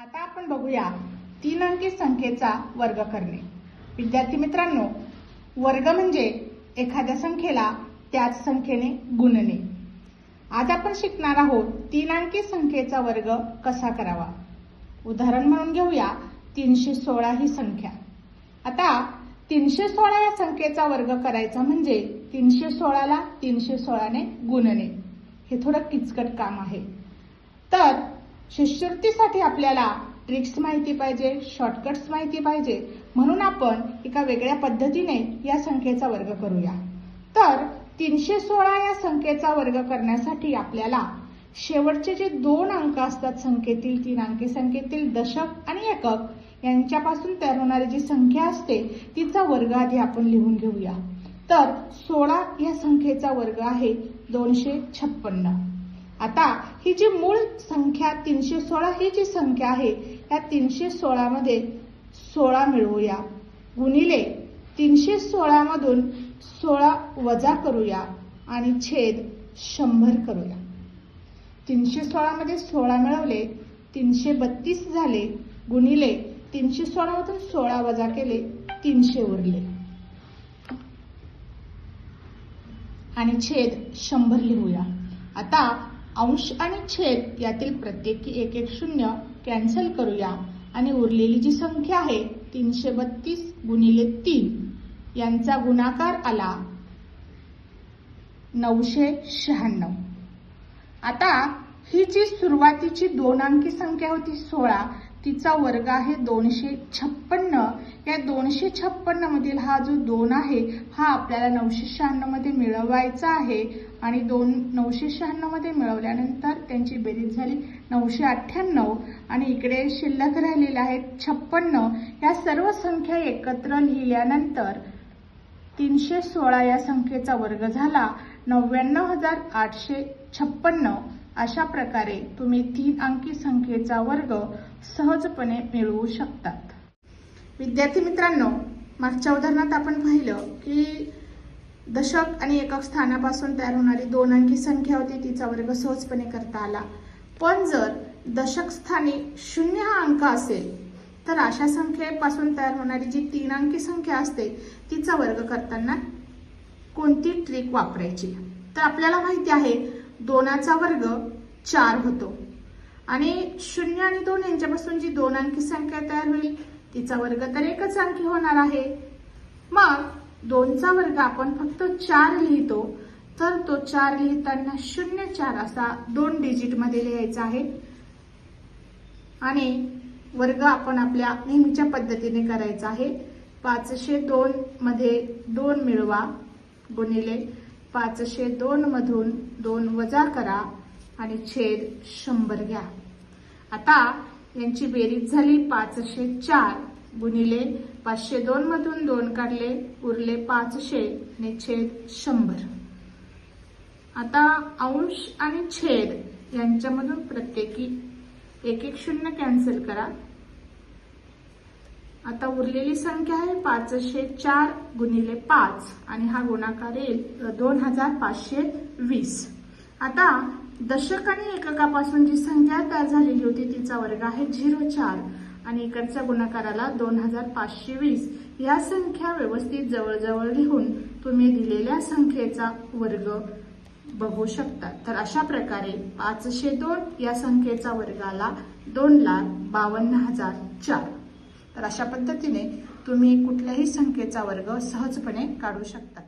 आता आपण बघूया तीन अंकी संख्येचा वर्ग करणे. विद्यार्थी मित्रांनो वर्ग म्हणजे एखाद्या संख्येला त्याच संख्येने गुणणे. आज आपण शिकणार आहोत तीन अंकी संख्येचा वर्ग कसा करावा? उदाहरण म्हणून घेऊया तीनशे सोळा ही संख्या. आता तीनशे सोळा या संख्येचा वर्ग करायचा म्हणजे तीनशे सोळाला तीनशे सोळाने गुणणे. हे थोडं किचकट काम आहे. तर शिष्यवृत्तीसाठी आपल्याला ट्रिक्स माहिती पाहिजे शॉर्टकट्स माहिती पाहिजे. म्हणून आपण एका वेगळ्या पद्धतीने या संख्येचा वर्ग करूया. तर तीनशे सोळा या संख्येचा वर्ग करण्यासाठी आपल्याला शेवटचे जे दोन अंक असतात संख्येतील तीन अंकी संख्येतील दशक आणि एकक यांच्यापासून तयार होणारी जी संख्या असते तिचा वर्ग आधी आपण लिहून घेऊया. तर सोळा या संख्येचा वर्ग आहे दोनशे छप्पन्न. आता ही जी मूळ संख्या तीनशे सोळा ही जी संख्या आहे या तीनशे सोळा मध्ये सोळा मिळवूया. गुणिले तीनशे सोळा मधून सोळा वजा करूया आणि छेद शंभर करूया. तीनशे सोळा मध्ये सोळा मिळवले तीनशे बत्तीस झाले गुणिले तीनशे सोळा मधून सोळा वजा केले तीनशे उरले. आणि छेद शंभर लिहूया. आता अंश आणि छेद यातील प्रत्येकी एक एक शून्य कॅन्सल करूया. आणि उरलेली जी संख्या आहे तीनशे बत्तीस गुणिले तीन. यांचा गुणाकार आला नऊशे शहाण्णव. आता ही जी सुरुवातीची दोन अंकी संख्या होती सोळा तिचा वर्ग आहे दोनशे छप्पन्न. या दोनशे छप्पन्न मधील हा जो दोन आहे हा आपल्याला नऊशे शहाण्णवमध्ये मिळवायचा आहे. आणि दोन नऊशे शहाण्णवमध्ये मिळवल्यानंतर त्यांची बेरीज झाली नऊशे अठ्ठ्याण्णव. आणि इकडे शिल्लक राहिलेल्या आहेत छप्पन्न. या सर्व संख्या एकत्र लिहिल्यानंतर तीनशे सोळा या संख्येचा वर्ग झाला. नव्याण्णव हजार आठशे छप्पन्न. अशा प्रकारे तुम्ही तीन अंकी संख्येचा वर्ग सहजपणे मिळवू शकतात. विद्यार्थी मित्रांनो मागच्या उदाहरणात आपण पाहिलं की दशक आणि एकक स्थानापासून तयार होणारी दोन अंकी संख्या होती तिचा वर्ग सहजपणे करता आला. पण जर दशक स्थानी शून्य हा अंक असेल तर अशा संख्येपासून तयार होणारी जी तीन अंकी संख्या असते तिचा वर्ग करताना कोणती ट्रिक वापरायची? तर आपल्याला माहिती आहे दोनाचा वर्ग चार होतो. आणि शून्य आणि दोन यांच्यापासून जी दोन अंकी संख्या तयार होईल तिचा वर्ग तर एकच अंकी होणार आहे. मग दोनचा वर्ग आपण फक्त चार लिहितो तर तो चार लिहिताना शून्य चार असा दोन डिजिटमध्ये लिहायचा आहे. आणि वर्ग आपण आपल्या नेहमीच्या पद्धतीने करायचा आहे. पाचशे दोन मध्ये दोन मिळवा गुणिले पाचशे दोन मधून दोन वजा करा आणि छेद शंभर घ्या. आता यांची बेरीज झाली पाचशे चार. गुणिले पाचशे दोन मधून दोन काढले उरले पाचशे आणि छेद शंभर. आता अंश आणि छेद यांच्यामधून प्रत्येकी एक एक शून्य कॅन्सल करा. आता उरलेली संख्या आहे पाचशे चार गुणिले पाच आणि हा गुणाकार येईल दोन हजार पाचशे वीस. आता दशक आणि एककापासून जी संख्या तयार झालेली होती तिचा वर्ग आहे झिरो चार. आणि इकडच्या गुणाकाराला दोन हजार पाचशे वीस. या संख्या व्यवस्थित जवळजवळ लिहून तुम्ही दिलेल्या संख्येचा वर्ग बघू शकता. तर अशा प्रकारे पाचशे दोन या संख्येचा वर्गाला दोन लाख बावन्न हजार चार. तर अशा पद्धतीने तुम्ही कुठल्याही संख्येचा वर्ग सहजपणे काढू शकता.